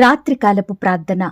రాత్రికాలపు ప్రార్థన.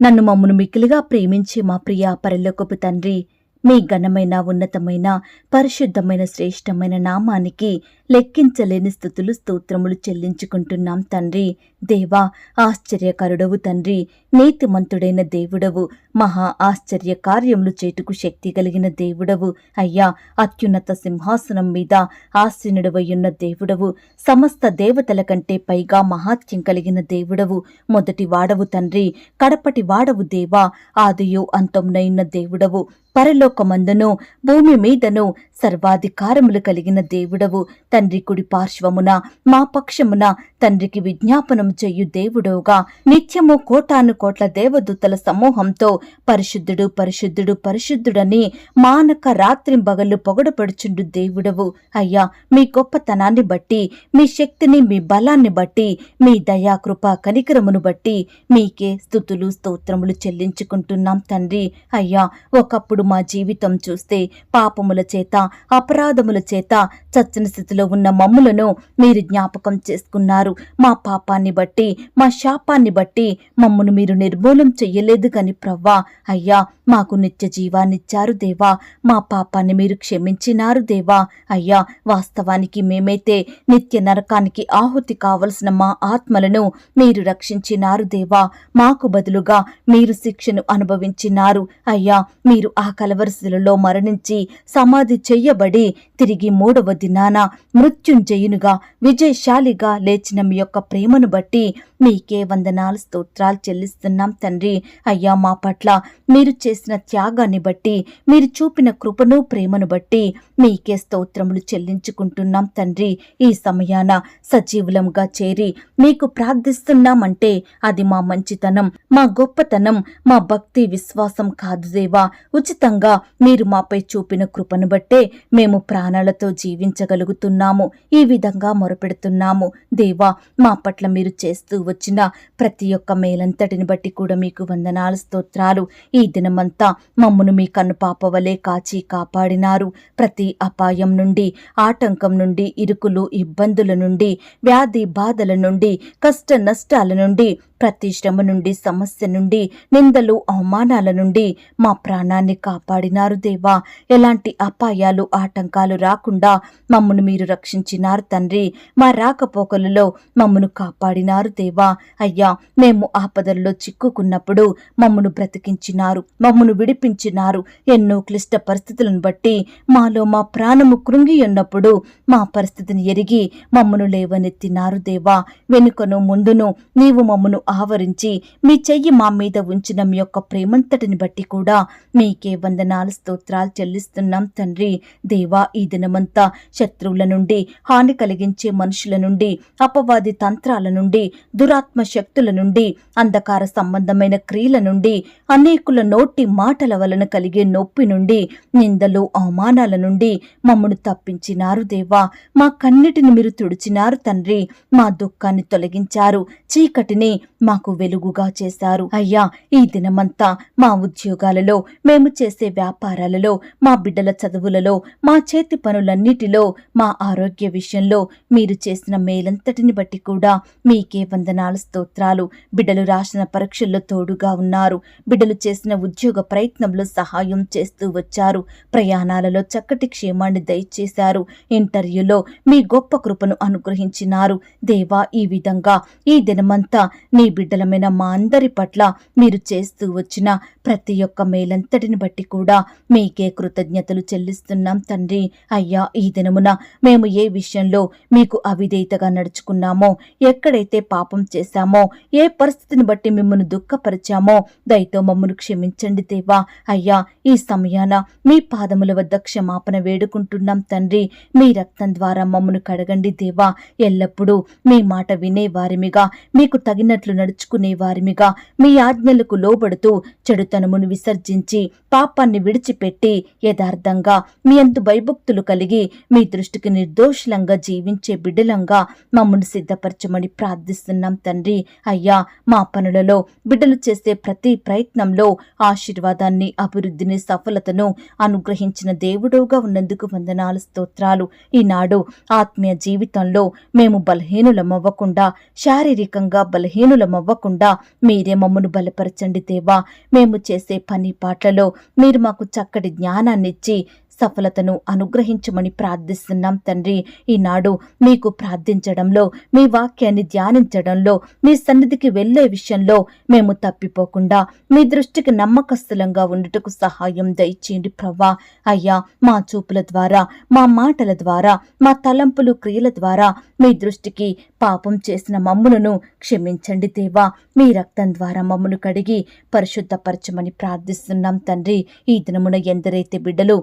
నన్ను మమ్మును మిక్కిలిగా ప్రేమించి మా ప్రియ పరలోకపు తండ్రి మీ ఘనమైన ఉన్నతమైన పరిశుద్ధమైన శ్రేష్టమైన నామానికి లెక్కించలేని స్థుతులు స్తోత్రములు చెల్లించుకుంటున్నాం తండ్రి. దేవా ఆశ్చర్యకరుడవు తండ్రి. నీతిమంతుడైన దేవుడవు. మహా ఆశ్చర్య కార్యములు చేటుకు శక్తి కలిగిన దేవుడవు. అయ్యా అత్యున్నత సింహాసనం మీద ఆసీనుడవయ్యున్న దేవుడవు. సమస్త దేవతల కంటే పైగా మహాత్యం కలిగిన దేవుడవు. మొదటి వాడవు తండ్రి. కడపటి వాడవు దేవా. ఆదియో అంతమునైన దేవుడవు. పరలోకమందును భూమి మీదను సర్వాధికారములు కలిగిన దేవుడవు. తండ్రి కుడి పార్శ్వమున మా పక్షమున తండ్రికి విజ్ఞాపనం చెయ్యు దేవుడవుగా నిత్యము కోటాను కోట్ల దేవదూతల సమూహంతో పరిశుద్ధుడు పరిశుద్ధుడు పరిశుద్ధుడని మానక రాత్రింబగళ్ళు పొగడపడుచుండు దేవుడవు. అయ్యా మీ గొప్పతనాన్ని బట్టి మీ శక్తిని మీ బలాన్ని బట్టి మీ దయా కృప కనికరమును బట్టి మీకే స్థుతులు స్తోత్రములు చెల్లించుకుంటున్నాం తండ్రి. అయ్యా ఒకప్పుడు మా జీవితం చూస్తే పాపముల చేత అపరాధముల చేత చచ్చిన స్థితిలో ఉన్న మమ్ములను మీరు జ్ఞాపకం చేసుకున్నారు. మా పాపాన్ని బట్టి మా శాపాన్ని బట్టి మమ్మును మీరు నిర్మూలం చెయ్యలేదు కాని ప్రవ్వా అయ్యా మాకు నిత్య జీవాన్నిచ్చారు దేవా. మా పాపాన్ని మీరు క్షమించినారు దేవా. అయ్యా వాస్తవానికి మేమైతే నిత్య నరకానికి ఆహుతి కావలసిన మా ఆత్మలను మీరు రక్షించినారు దేవా. మాకు బదులుగా మీరు శిక్షను అనుభవించినారు. అయ్యా మీరు ఆ కలవరశిలలో మరణించి సమాధి చెయ్యబడి తిరిగి మూడవ దినాన మృత్యుంజయునుగా విజయశాలిగా లేచిన మీ యొక్క ప్రేమను బట్టి మీకే వందనాలు స్తోత్రాలు చెల్లిస్తున్నాం తండ్రి. అయ్యా మా పట్ల మీరు చేసిన త్యాగాన్ని బట్టి మీరు చూపిన కృపను ప్రేమను బట్టి మీకే స్తోత్రములు చెల్లించుకుంటున్నాం తండ్రి. ఈ సమయాన సజీవులంగా చేరి మీకు ప్రార్థిస్తున్నామంటే అది మా మంచితనం మా గొప్పతనం మా భక్తి విశ్వాసం కాదు దేవా. ఉచితంగా మీరు మాపై చూపిన కృపను బట్టే మేము ప్రాణాలతో జీవించగలుగుతున్నాం. జీవించగలుగుతున్నాము ఈ విధంగా మొరపెడుతున్నాము. దేవా మా పట్ల మీరు చేస్తూ వచ్చిన ప్రతి ఒక్క మేలంతటిని బట్టి కూడా మీకు వందనాలు స్తోత్రాలు. ఈ దినమంతా మమ్మను మీ కన్ను పాపవలే కాచి కాపాడినారు. ప్రతి అపాయం నుండి ఆటంకం నుండి ఇరుకులు ఇబ్బందుల నుండి వ్యాధి బాధల నుండి కష్ట నష్టాల నుండి ప్రతి శ్రమ నుండి సమస్య నుండి నిందలు అవమానాల నుండి మా ప్రాణాన్ని కాపాడినారు దేవా. ఎలాంటి అపాయాలు ఆటంకాలు రాకుండా మమ్మను మీరు రక్షించినారు తండ్రి. మా రాకపోకలలో మమ్మను కాపాడినారు దేవా. అయ్యా మేము ఆపదల్లో చిక్కుకున్నప్పుడు మమ్మను బ్రతికించినారు మమ్మను విడిపించినారు. ఎన్నో క్లిష్ట పరిస్థితులను బట్టి మాలో మా ప్రాణము కృంగి ఉన్నప్పుడు మా పరిస్థితిని ఎరిగి మమ్మను లేవనెత్తినారు దేవా. వెనుకను ముందును నీవు మమ్మను ఆవరించి మీ చెయ్యి మా మీద ఉంచిన మీ యొక్క ప్రేమంతటిని బట్టి కూడా మీకే వందనాలు స్తోత్రాలు చెల్లిస్తున్నాం తండ్రి. దేవా ఈ దినమంతా శత్రువుల నుండి హాని కలిగించే మనుషుల నుండి అపవాది తంత్రాల నుండి దురాత్మ శక్తుల నుండి అంధకార సంబంధమైన క్రియల నుండి అనేకుల నోటి మాటల వలన కలిగే నొప్పి నుండి నిందలు అవమానాల నుండి మమ్మను తప్పించినారు దేవా. మా కన్నిటిని మీరు తుడిచినారు తండ్రి. మా దుఃఖాన్ని తొలగించారు. చీకటిని మాకు వెలుగుగా చేశారు. అయ్యా ఈ దినమంతా మా ఉద్యోగాలలో మేము చేసే వ్యాపారాలలో మా బిడ్డల చదువులలో మా చేతి పనులన్నిటిలో మా ఆరోగ్య విషయంలో మీరు చేసిన మేలంతటిని బట్టి కూడా మీకే వందనాలు స్తోత్రాలు. బిడ్డలు రాసిన పరీక్షల్లో తోడుగా ఉన్నారు. బిడ్డలు చేసిన ఉద్యోగ ప్రయత్నంలో సహాయం చేస్తూ వచ్చారు. ప్రయాణాలలో చక్కటి క్షేమాన్ని దయచేశారు. ఇంటర్వ్యూలో మీ గొప్ప కృపను అనుగ్రహించినారు. దేవా ఈ విధంగా ఈ దినమంతా నీ బిడ్డలమైన మా అందరి పట్ల మీరు చేస్తూ వచ్చిన ప్రతి ఒక్క మేలంతటిని బట్టి కూడా మీకే కృతజ్ఞతలు చెల్లిస్తున్నాం తండ్రి. అయ్యా ఈ దినమున మేము ఏ విషయంలో మీకు అవిధేయతగా నడుచుకున్నామో ఎక్కడైతే పాపం చేశామో ఏ పరిస్థితిని బట్టి మిమ్మల్ని దుఃఖపరిచామో దయతో మమ్మను క్షమించండి దేవా. అయ్యా ఈ సమయాన మీ పాదముల వద్ద క్షమాపణ వేడుకుంటున్నాం తండ్రి. మీ రక్తం ద్వారా మమ్మను కడగండి దేవా. ఎల్లప్పుడూ మీ మాట వినే వారిమిగా మీకు తగినట్లు నడుచుకునే వారిమిగా మీ ఆజ్ఞలకు లోబడుతూ చెడుతనమును విసర్జించి పాపాన్ని విడిచిపెట్టి యథార్థంగా మీ అంతు భయభక్తులు కలిగి మీ దృష్టికి నిర్దోషులంగా జీవించే బిడ్డలంగా మమ్మల్ని సిద్ధపరచమని ప్రార్థిస్తున్నాం తండ్రి. అయ్యా మా పనులలో బిడ్డలు చేసే ప్రతి ప్రయత్నంలో ఆశీర్వాదాన్ని అభివృద్ధిని సఫలతను అనుగ్రహించిన దేవుడుగా ఉన్నందుకు వందనాలు స్తోత్రాలు. ఈనాడు ఆత్మీయ జీవితంలో మేము బలహీనులమవ్వకుండా శారీరకంగా బలహీనులం విఫలమవ్వకుండా మీరే మమ్మను బలపరచండి దేవా. మేము చేసే పని పాటలలో మీరు మాకు చక్కటి జ్ఞానాన్నిచ్చి సఫలతను అనుగ్రహించమని ప్రార్థిస్తున్నాం తండ్రి. ఈనాడు మీకు ప్రార్థించడంలో మీ వాక్యాన్ని ధ్యానించడంలో మీ సన్నిధికి వెళ్ళే విషయంలో మేము తప్పిపోకుండా మీ దృష్టికి నమ్మకస్తులంగా ఉండుటకు సహాయం దయచేయండి ప్రవ్వా. అయ్యా మా చూపుల ద్వారా మా మాటల ద్వారా మా తలంపులు క్రియల ద్వారా మీ దృష్టికి పాపం చేసిన మమ్ములను క్షమించండి దేవా. మీ రక్తం ద్వారా మమ్మను కడిగి పరిశుద్ధపరచమని ప్రార్థిస్తున్నాం తండ్రి. ఈ దినమున ఎందరైతే బిడ్డలు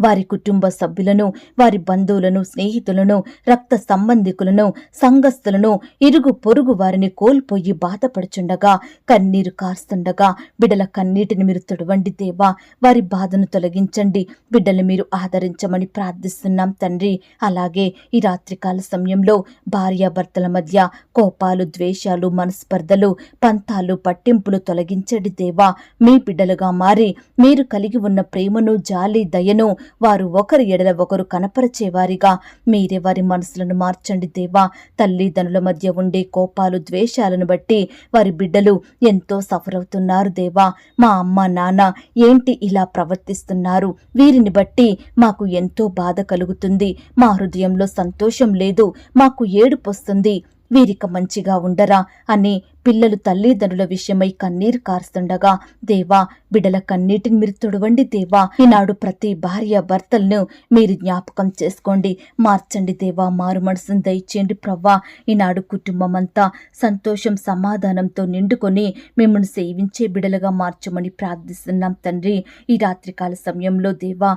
వారి కుటుంబ సభ్యులను వారి బంధువులను స్నేహితులను రక్త సంబంధికులను సంఘస్థులను ఇరుగు పొరుగు వారిని కోల్పోయి బాధపడుచుండగా కన్నీరు కాస్తుండగా బిడ్డల కన్నీటిని మీరు తుడవండి దేవా. వారి బాధను తొలగించండి. బిడ్డలు మీరు ఆదరించమని ప్రార్థిస్తున్నాం తండ్రి. అలాగే ఈ రాత్రికాల సమయంలో భార్యాభర్తల మధ్య కోపాలు ద్వేషాలు మనస్పర్ధలు పంతాలు పట్టింపులు తొలగించండి దేవా. మీ బిడ్డలుగా మారి మీరు కలిగి ఉన్న ప్రేమను జాలి దయను వారు ఒకరి ఎడల ఒకరు కనపరిచేవారిగా. మీరే వారి మనసులను మార్చండి దేవా. తల్లిదండ్రుల మధ్య ఉండే కోపాలు ద్వేషాలను బట్టి వారి బిడ్డలు ఎంతో సఫర్ అవుతున్నారు దేవా. మా అమ్మ నాన్న ఏంటి ఇలా ప్రవర్తిస్తున్నారు? వీరిని బట్టి మాకు ఎంతో బాధ కలుగుతుంది. మా హృదయంలో సంతోషం లేదు. మాకు ఏడుపొస్తుంది. వీరిక మంచిగా ఉండరా అని పిల్లలు తల్లిదండ్రుల విషయమై కన్నీరు కారుస్తుండగా దేవా బిడల కన్నీటిని మీరు తుడవండి దేవా. ఈనాడు ప్రతి భార్య భర్తలను మీరు జ్ఞాపకం చేసుకోండి. మార్చండి దేవా మారు మనసును దయచేయండి ప్రవ్వా. ఈనాడు కుటుంబం అంతా సంతోషం సమాధానంతో నిండుకొని మిమ్మల్ని సేవించే బిడలుగా మార్చమని ప్రార్థిస్తున్నాం తండ్రి. ఈ రాత్రికాల సమయంలో దేవా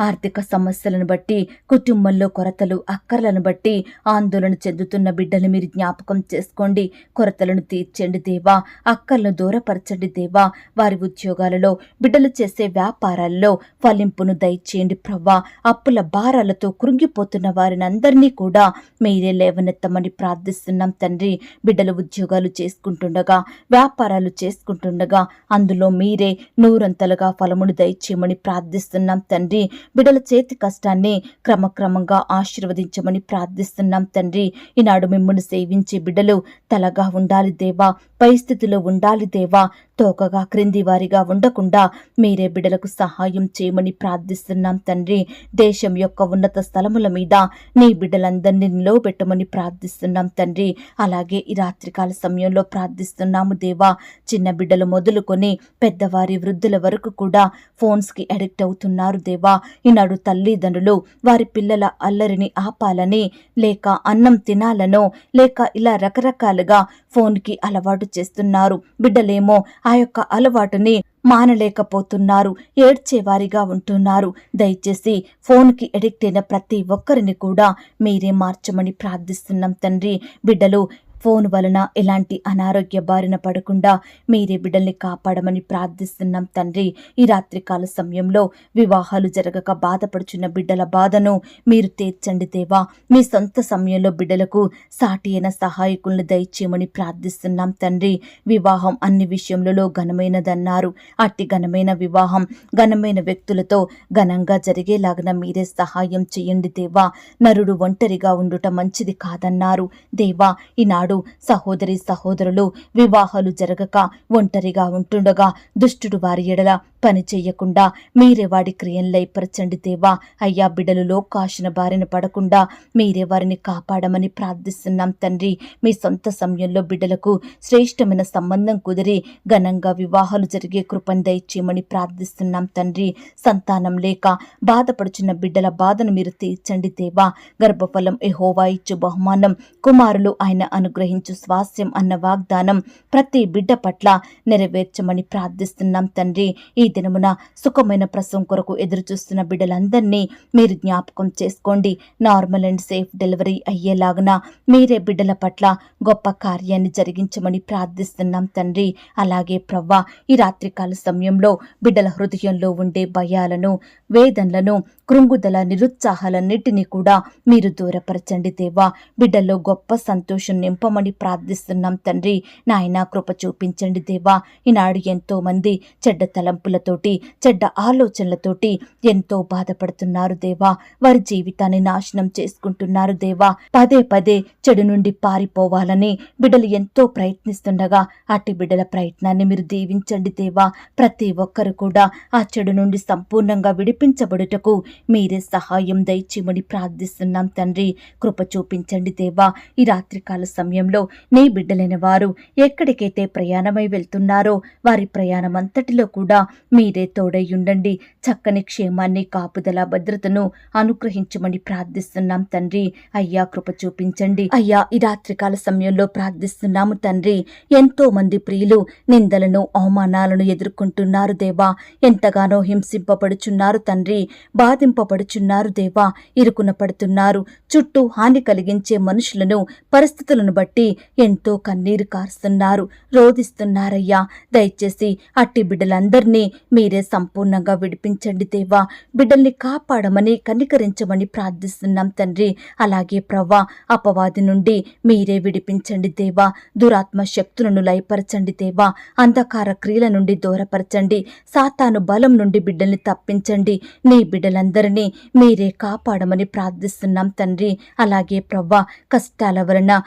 ఆర్థిక సమస్యలను బట్టి కుటుంబంలో కొరతలు అక్కర్లను బట్టి ఆందోళన చెందుతున్న బిడ్డలు మీరు జ్ఞాపకం చేసుకోండి. కొరతలను తీర్చి తీర్చండి దేవా అక్కలను దూరపరచండి దేవా. వారి ఉద్యోగాలలో బిడ్డలు చేసే వ్యాపారాల్లో ఫలింపును దయచేయండి ప్రవ్వా. అప్పుల భారాలతో కృంగిపోతున్న వారిని అందరినీ కూడా మీరే లేవనెత్తమని ప్రార్థిస్తున్నాం తండ్రి. బిడ్డలు ఉద్యోగాలు చేసుకుంటుండగా వ్యాపారాలు చేసుకుంటుండగా అందులో మీరే నూరంతలుగా ఫలమును దయచేయమని ప్రార్థిస్తున్నాం తండ్రి. బిడ్డల చేతి కష్టాన్ని క్రమక్రమంగా ఆశీర్వదించమని ప్రార్థిస్తున్నాం తండ్రి. ఈనాడు మిమ్మల్ని సేవించే బిడ్డలు తలగా ఉండాలి దేవా. పరిస్థితిలో ఉండాలి దేవా. తోకగా క్రింది వారిగా ఉండకుండా మీరే బిడ్డలకు సహాయం చేయమని ప్రార్థిస్తున్నాం తండ్రి. దేశం యొక్క ఉన్నత స్థలముల మీద నీ బిడ్డలందరినీ నిలవబెట్టమని ప్రార్థిస్తున్నాం తండ్రి. అలాగే ఈ రాత్రికాల సమయంలో ప్రార్థిస్తున్నాము దేవా. చిన్న బిడ్డలు మొదలుకొని పెద్దవారి వృద్ధుల వరకు కూడా ఫోన్స్కి అడిక్ట్ అవుతున్నారు దేవా. ఈనాడు తల్లిదండ్రులు వారి పిల్లల అల్లరిని ఆపాలని లేక అన్నం తినాలనో లేక ఇలా రకరకాలుగా ఫోన్కి అలవాటు చేస్తున్నారు. బిడ్డలేమో ఆ యొక్క అలవాటుని మానలేకపోతున్నారు. ఏడ్చేవారిగా ఉంటున్నారు. దయచేసి ఫోన్కి ఎడిక్ట్ అయిన ప్రతి ఒక్కరిని కూడా మీరే మార్చమని ప్రార్థిస్తున్నాం తండ్రి. బిడ్డలు ఫోన్ వలన ఎలాంటి అనారోగ్య బారిన పడకుండా మీరే బిడ్డల్ని కాపాడమని ప్రార్థిస్తున్నాం తండ్రి. ఈ రాత్రికాల సమయంలో వివాహాలు జరగక బాధపడుచున్న బిడ్డల బాధను మీరు తీర్చండి దేవా. మీ సొంత సమయంలో బిడ్డలకు సాటి అయిన సహాయకులను దయచేయమని ప్రార్థిస్తున్నాం తండ్రి. వివాహం అన్ని విషయములలో ఘనమైనదన్నారు. అట్టి ఘనమైన వివాహం ఘనమైన వ్యక్తులతో ఘనంగా జరిగేలాగన మీరే సహాయం చేయండి దేవా. నరుడు ఒంటరిగా ఉండుట మంచిది కాదన్నారు. దేవా ఈనాడు సహోదరి సహోదరులు వివాహాలు జరగక ఒంటరిగా ఉంటుండగా దుష్టుడు వారి ఎడల పని చెయ్యకుండా మీరే వాడి క్రియంలై లయపరచండి దేవా. అయ్యా బిడ్డలు కాసిన బారిన పడకుండా మీరే వారిని కాపాడమని ప్రార్థిస్తున్నాం తండ్రి. మీ సొంత సమయంలో బిడ్డలకు శ్రేష్టమైన సంబంధం కుదిరి ఘనంగా వివాహాలు జరిగే కృపను దయచేయమని ప్రార్థిస్తున్నాం తండ్రి. సంతానం లేక బాధపడుచున్న బిడ్డల బాధను మీరు తీర్చండి దేవా. గర్భఫలం ఎహోవా ఇచ్చు బహుమానం కుమారులు ఆయన అనుగ్రహం అనుగ్రహించు స్వాస్యం అన్న వాగ్దానం ప్రతి బిడ్డ పట్ల నెరవేర్చమని ప్రార్థిస్తున్నాం తండ్రి. ఈ దినమున సుఖమైన ప్రసవం కొరకు ఎదురుచూస్తున్న బిడ్డలందరినీ మీరు జ్ఞాపకం చేసుకోండి. నార్మల్ అండ్ సేఫ్ డెలివరీ అయ్యేలాగున మీరే బిడ్డల పట్ల గొప్ప కార్యాన్ని జరిగించమని ప్రార్థిస్తున్నాం తండ్రి. అలాగే ప్రవ్వ ఈ రాత్రికాల సమయంలో బిడ్డల హృదయంలో ఉండే భయాలను వేదనలను కృంగుదల నిరుత్సాహాలన్నిటినీ కూడా మీరు దూరపరచండి దేవా. బిడ్డల్లో గొప్ప సంతోషం నింపమని నింపమని ప్రార్థిస్తున్నాం తండ్రి. నాయన కృప చూపించండి దేవా. ఈనాడు ఎంతో మంది చెడ్డ తలంపులతోటి చెడ్డ ఆలోచనలతోటి ఎంతో బాధపడుతున్నారు దేవా. వారి జీవితాన్ని నాశనం చేసుకుంటున్నారు దేవా. పదే పదే చెడు నుండి పారిపోవాలని బిడ్డలు ఎంతో ప్రయత్నిస్తుండగా అట్టి బిడ్డల ప్రయత్నాన్ని మీరు దీవించండి దేవా. ప్రతి ఒక్కరు కూడా ఆ చెడు నుండి సంపూర్ణంగా విడిపించబడుటకు మీరే సహాయం దయచేయమని ప్రార్థిస్తున్నాం తండ్రి. కృప చూపించండి దేవా. ఈ రాత్రికాల సమయంలో నీ బిడ్డలైన వారు ఎక్కడికైతే ప్రయాణమై వెళ్తున్నారో వారి ప్రయాణం అంతటిలో కూడా మీరే తోడై ఉండండి చక్కని క్షేమాన్ని కాపుదల భద్రతను అనుగ్రహించమని ప్రార్థిస్తున్నాం తండ్రి. అయ్యా కృప చూపించండి. అయ్యా ఈ రాత్రికాల సమయంలో ప్రార్థిస్తున్నాము తండ్రి. ఎంతో మంది ప్రియులు నిందలను అవమానాలను ఎదుర్కొంటున్నారు దేవా. ఎంతగానో హింసింపబడుచున్నారు తండ్రి. బాధింపబడుచున్నారు దేవా. ఇరుకున పడుతున్నారు. చుట్టూ హాని కలిగించే మనుషులను పరిస్థితులను బట్టి ఎంతో కన్నీరు కారుస్తున్నారు. రోధిస్తున్నారయ్యా. దయచేసి అట్టి బిడ్డలందరినీ మీరే సంపూర్ణంగా విడిపించండి దేవా. బిడ్డల్ని కాపాడమని కనికరించమని ప్రార్థిస్తున్నాం తండ్రి. అలాగే ప్రవ్వా అపవాది నుండి మీరే విడిపించండి దేవా. దురాత్మ శక్తులను లయపరచండి దేవా. అంధకార క్రియల నుండి దూరపరచండి. సాతాను బలం నుండి బిడ్డల్ని తప్పించండి. నీ బిడ్డలందరినీ మీరే కాపాడమని ప్రార్థిస్తున్నాం తండ్రి. అలాగే ప్రవ్వా కష్టాల వలన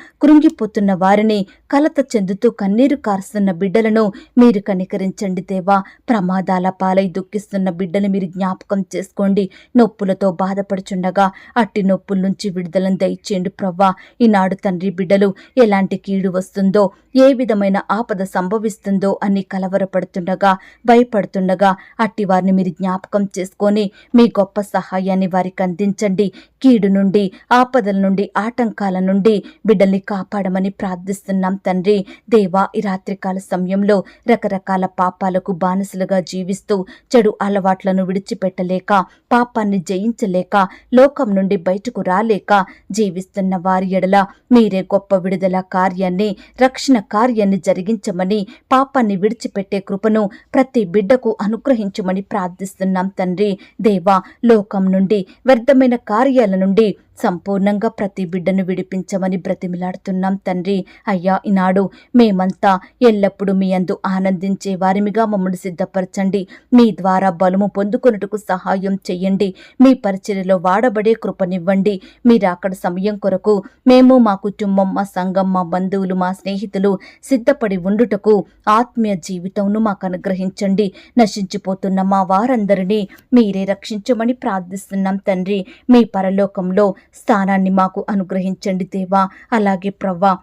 కృంగిపోతున్న వారిని కలత చెందుతూ కన్నీరు కారుస్తున్న బిడ్డలను మీరు కనికరించండి దేవా. ప్రమాదాల పాలై దుఃఖిస్తున్న బిడ్డలు మీరు జ్ఞాపకం చేసుకోండి. నొప్పులతో బాధపడుచుండగా అట్టి నొప్పుల నుంచి విడుదలను దయచేయండి ప్రవ్వా. ఈనాడు తండ్రి బిడ్డలు ఎలాంటి కీడు వస్తుందో ఏ విధమైన ఆపద సంభవిస్తుందో అని కలవరపడుతుండగా భయపడుతుండగా అట్టి వారిని మీరు జ్ఞాపకం చేసుకొని మీ గొప్ప సహాయాన్ని వారికి అందించండి. కీడు నుండి ఆపదల నుండి ఆటంకాల నుండి బిడ్డల్ని కాపాడు కాపాడమని ప్రార్థిస్తున్నాం తండ్రి. దేవా ఈ రాత్రికాల సమయంలో రకరకాల పాపాలకు బానిసలుగా జీవిస్తూ చెడు అలవాట్లను విడిచిపెట్టలేక పాపాన్ని జయించలేక లోకం నుండి బయటకు రాలేక జీవిస్తున్న వారి ఎడల మీరే గొప్ప విడుదల కార్యాన్ని రక్షణ కార్యాన్ని జరిగించమని పాపాన్ని విడిచిపెట్టే కృపను ప్రతి బిడ్డకు అనుగ్రహించమని ప్రార్థిస్తున్నాం తండ్రి. దేవా లోకం నుండి వ్యర్థమైన కార్యాల నుండి సంపూర్ణంగా ప్రతి బిడ్డను విడిపించమని బ్రతిమిలాడుతున్నాం తండ్రి. అయ్యా ఈనాడు మేమంతా ఎల్లప్పుడూ మీ అందు ఆనందించే వారిమిగా మమ్మల్ని సిద్ధపరచండి. మీ ద్వారా బలము పొందుకొనుటకు సహాయం చెయ్యండి మీ పరిచర్యలో వాడబడే కృపనివ్వండి. మీరు అక్కడ సమయం కొరకు మేము మా కుటుంబం మా సంఘం మా బంధువులు మా స్నేహితులు సిద్ధపడి ఉండుటకు ఆత్మీయ జీవితంను మాకు అనుగ్రహించండి. నశించిపోతున్న మా వారందరినీ మీరే రక్షించమని ప్రార్థిస్తున్నాం తండ్రి. మీ పరలోకంలో స్థానాన్ని మాకు అనుగ్రహించండి దేవా. అలాగే ప్రవ్వా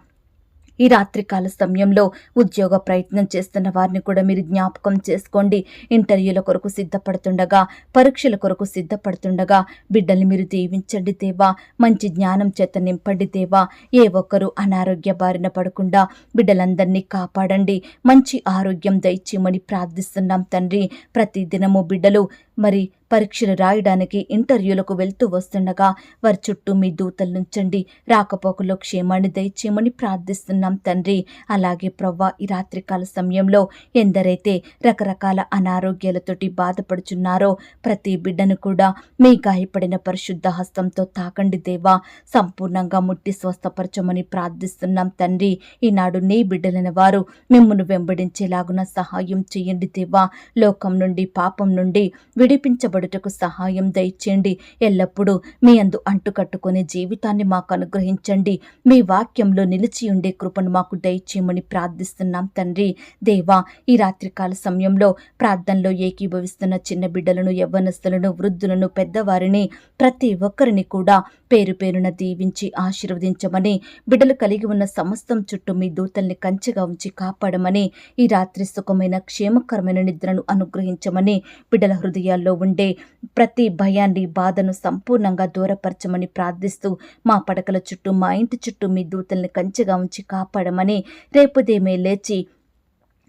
ఈ రాత్రికాల సమయంలో ఉద్యోగ ప్రయత్నం చేస్తున్న వారిని కూడా మీరు జ్ఞాపకం చేసుకోండి. ఇంటర్వ్యూల కొరకు సిద్ధపడుతుండగా పరీక్షల కొరకు సిద్ధపడుతుండగా బిడ్డల్ని మీరు దీవించండి దేవా. మంచి జ్ఞానం చేత నింపండి దేవా. ఏ ఒక్కరూ అనారోగ్య బారిన పడకుండా బిడ్డలందరినీ కాపాడండి. మంచి ఆరోగ్యం దయచేయమని ప్రార్థిస్తున్నాం తండ్రి. ప్రతి దినము బిడ్డలు మరి పరీక్షలు రాయడానికి ఇంటర్వ్యూలకు వెళ్తూ వస్తుండగా వారి చుట్టూ మీ దూతలు నుంచండి. రాకపోకలో క్షేమాన్ని దయచేయమని ప్రార్థిస్తున్నాం తండ్రి. అలాగే ప్రవ్వా ఈ రాత్రికాల సమయంలో ఎందరైతే రకరకాల అనారోగ్యాలతోటి బాధపడుచున్నారో ప్రతి బిడ్డను కూడా మీ గాయపడిన పరిశుద్ధ హస్తంతో తాకండి దేవా. సంపూర్ణంగా ముట్టి స్వస్థపరచమని ప్రార్థిస్తున్నాం తండ్రి. ఈనాడు నీ బిడ్డలైన వారు మిమ్మల్ని వెంబడించేలాగున సహాయం చేయండి దేవా. లోకం నుండి పాపం నుండి విడిపించబడుటకు సహాయం దయచేయండి. ఎల్లప్పుడూ మీ అందు అంటుకట్టుకునే జీవితాన్ని మాకు అనుగ్రహించండి. మీ వాక్యంలో నిలిచి ఉండే కృపను మాకు దయచేయమని ప్రార్థిస్తున్నాం తండ్రి. దేవా ఈ రాత్రికాల సమయంలో ప్రార్థనలో ఏకీభవిస్తున్న చిన్న బిడ్డలను యవ్వనస్తులను వృద్ధులను పెద్దవారిని ప్రతి ఒక్కరిని కూడా పేరు పేరున దీవించి ఆశీర్వదించమని బిడ్డలు కలిగి ఉన్న సమస్తం చుట్టూ మీ దూతల్ని కంచెగా ఉంచి కాపాడమని ఈ రాత్రి సుఖమైన క్షేమకరమైన నిద్రను అనుగ్రహించమని బిడ్డల హృదయాల్లో ఉండే ప్రతి భయాన్ని బాధను సంపూర్ణంగా దూరపరచమని ప్రార్థిస్తూ మా పడకల చుట్టూ మా ఇంటి చుట్టూ మీ దూతల్ని కంచెగా ఉంచి కాపాడమని రేపుదేమే లేచి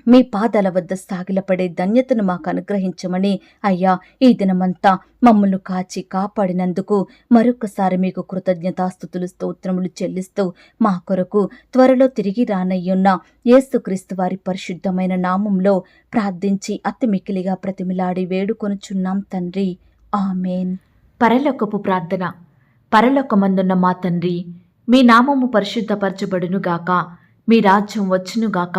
మీ పాదాల వద్ద సాగిలపడే ధన్యతను మాకు అనుగ్రహించమని అయ్యా ఈ దినమంతా మమ్మల్ని కాచి కాపాడినందుకు మరొకసారి మీకు కృతజ్ఞతాస్థుతులు స్తోత్రములు చెల్లిస్తూ మా కొరకు త్వరలో తిరిగి రానయ్యున్న యేసుక్రీస్తు వారి పరిశుద్ధమైన నామంలో ప్రార్థించి అతి మిక్కిలిగా ప్రతిమిలాడి వేడుకొనుచున్నాం తండ్రి. ఆమెన్. పరలోకపు ప్రార్థన. పరలోకమందున్న మా తండ్రి మీ నామము పరిశుద్ధపరచబడునుగాక మీ రాజ్యం వచ్చునుగాక